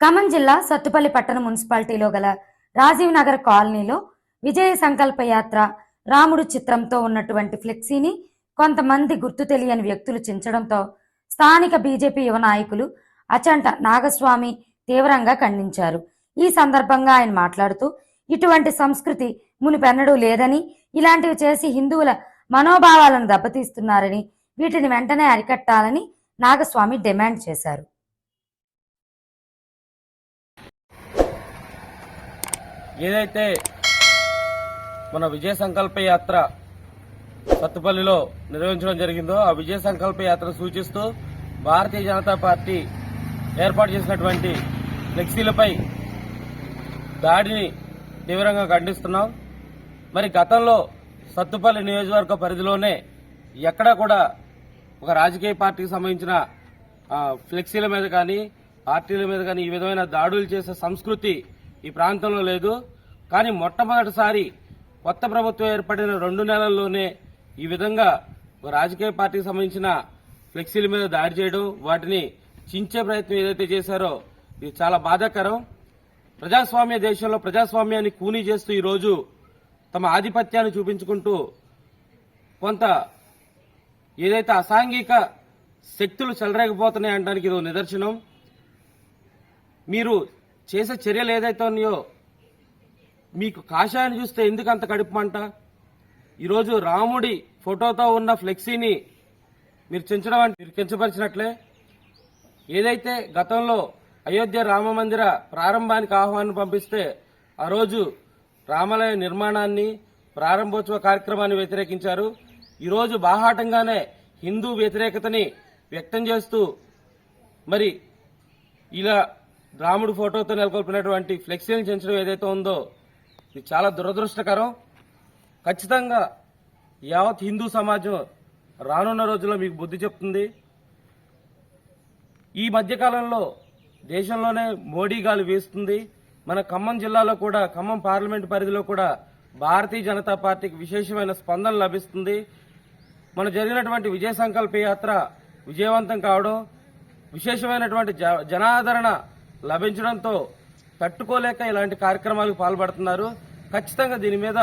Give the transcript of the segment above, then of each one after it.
ఖమ్మం జిల్లా సత్తుపల్లి పట్టణ మున్సిపాలిటీలో గల రాజీవ్ నగర్ కాలనీలో విజయ సంకల్ప యాత్ర రాముడు చిత్రంతో ఉన్నటువంటి ఫ్లెక్సీని కొంతమంది గుర్తు తెలియని వ్యక్తులు చించడంతో స్థానిక బీజేపీ యువ నాయకులు అచంట నాగస్వామి తీవ్రంగా ఖండించారు. ఈ సందర్భంగా ఆయన మాట్లాడుతూ ఇటువంటి సంస్కృతి మునిపెన్నడూ లేదని ఇలాంటివి చేసి హిందువుల మనోభావాలను దెబ్బతీస్తున్నారని వీటిని వెంటనే అరికట్టాలని నాగస్వామి డిమాండ్ చేశారు. ఏదైతే మన విజయ సంకల్ప యాత్ర సత్తుపల్లిలో నిర్వహించడం జరిగిందో ఆ విజయ సంకల్ప యాత్ర సూచిస్తూ భారతీయ జనతా పార్టీ ఏర్పాటు చేసినటువంటి ఫ్లెక్సీలపై దాడిని తీవ్రంగా ఖండిస్తున్నాం. మరి గతంలో సత్తుపల్లి నియోజకవర్గ పరిధిలోనే ఎక్కడా కూడా ఒక రాజకీయ పార్టీకి సంబంధించిన ఫ్లెక్సీల మీద కానీ పార్టీల మీద కానీ ఈ విధమైన దాడులు చేసే సంస్కృతి ఈ ప్రాంతంలో లేదు. కానీ మొట్టమొదటిసారి కొత్త ప్రభుత్వం ఏర్పడిన రెండు నెలల్లోనే ఈ విధంగా రాజకీయ పార్టీకి సంబంధించిన ఫ్లెక్సీల మీద దాడి చేయడం వాటిని చించే ప్రయత్నం ఏదైతే చేశారో ఇది చాలా బాధాకరం. ప్రజాస్వామ్య దేశంలో ప్రజాస్వామ్యాన్ని కూనీ చేస్తూ ఈరోజు తమ ఆధిపత్యాన్ని చూపించుకుంటూ కొంత ఏదైతే అసాంఘిక శక్తులు చెలరేకపోతున్నాయి అనడానికి ఇది ఒక నిదర్శనం. మీరు చేసే చర్యలు ఏదైతే ఉన్నాయో మీకు కాషాయాన్ని చూస్తే ఎందుకు అంత కడుపుమంట ఈరోజు రాముడి ఫోటోతో ఉన్న ఫ్లెక్సీని మీరు చెంచడం అంటే మీరు కించపరిచినట్లే. ఏదైతే గతంలో అయోధ్య రామ మందిర ప్రారంభానికి ఆహ్వానం పంపిస్తే ఆ రోజు రామాలయ నిర్మాణాన్ని ప్రారంభోత్సవ కార్యక్రమాన్ని వ్యతిరేకించారు. ఈరోజు బాహాటంగానే హిందూ వ్యతిరేకతని వ్యక్తం చేస్తూ మరి ఇలా రాముడు ఫోటోతో నెలకొల్పినటువంటి ఫ్లెక్సీలను చెంచడం ఏదైతే ఉందో ఇది చాలా దురదృష్టకరం. ఖచ్చితంగా యావత్ హిందూ సమాజం రానున్న రోజుల్లో మీకు బుద్ధి చెప్తుంది. ఈ మధ్యకాలంలో దేశంలోనే మోడీ గాలి వీస్తుంది. మన ఖమ్మం జిల్లాలో కూడా ఖమ్మం పార్లమెంట్ పరిధిలో కూడా భారతీయ జనతా పార్టీకి విశేషమైన స్పందన లభిస్తుంది. మన జరిగినటువంటి విజయ సంకల్ప యాత్ర విజయవంతం కావడం విశేషమైనటువంటి జ- జనాదరణ లభించడంతో తట్టుకోలేక ఇలాంటి కార్యక్రమాలకు పాల్పడుతున్నారు. ఖచ్చితంగా దీని మీద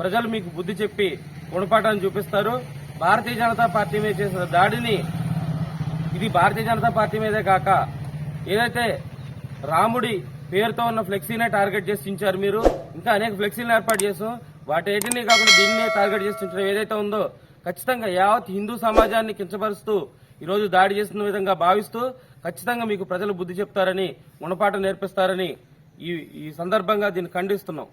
ప్రజలు మీకు బుద్ధి చెప్పి గుణపాఠాన్ని చూపిస్తారు. భారతీయ జనతా పార్టీ మీద చేసిన దాడిని ఇది భారతీయ జనతా పార్టీ మీదే కాక ఏదైతే రాముడి పేరుతో ఉన్న ఫ్లెక్సీనే టార్గెట్ చేసి ఉంచారు మీరు ఇంకా అనేక ఫ్లెక్సీలను ఏర్పాటు చేసాం. వాటి ఏటిని కాకుండా దీన్నే టార్గెట్ చేసి ఉంచడం ఏదైతే ఉందో ఖచ్చితంగా యావత్ హిందూ సమాజాన్ని కించపరుస్తూ ఈరోజు దాడి చేస్తున్న విధంగా భావిస్తూ ఖచ్చితంగా మీకు ప్రజలు బుద్ధి చెప్తారని గుణపాఠం నేర్పిస్తారని ఈ ఈ సందర్భంగా దీన్ని ఖండిస్తున్నాం.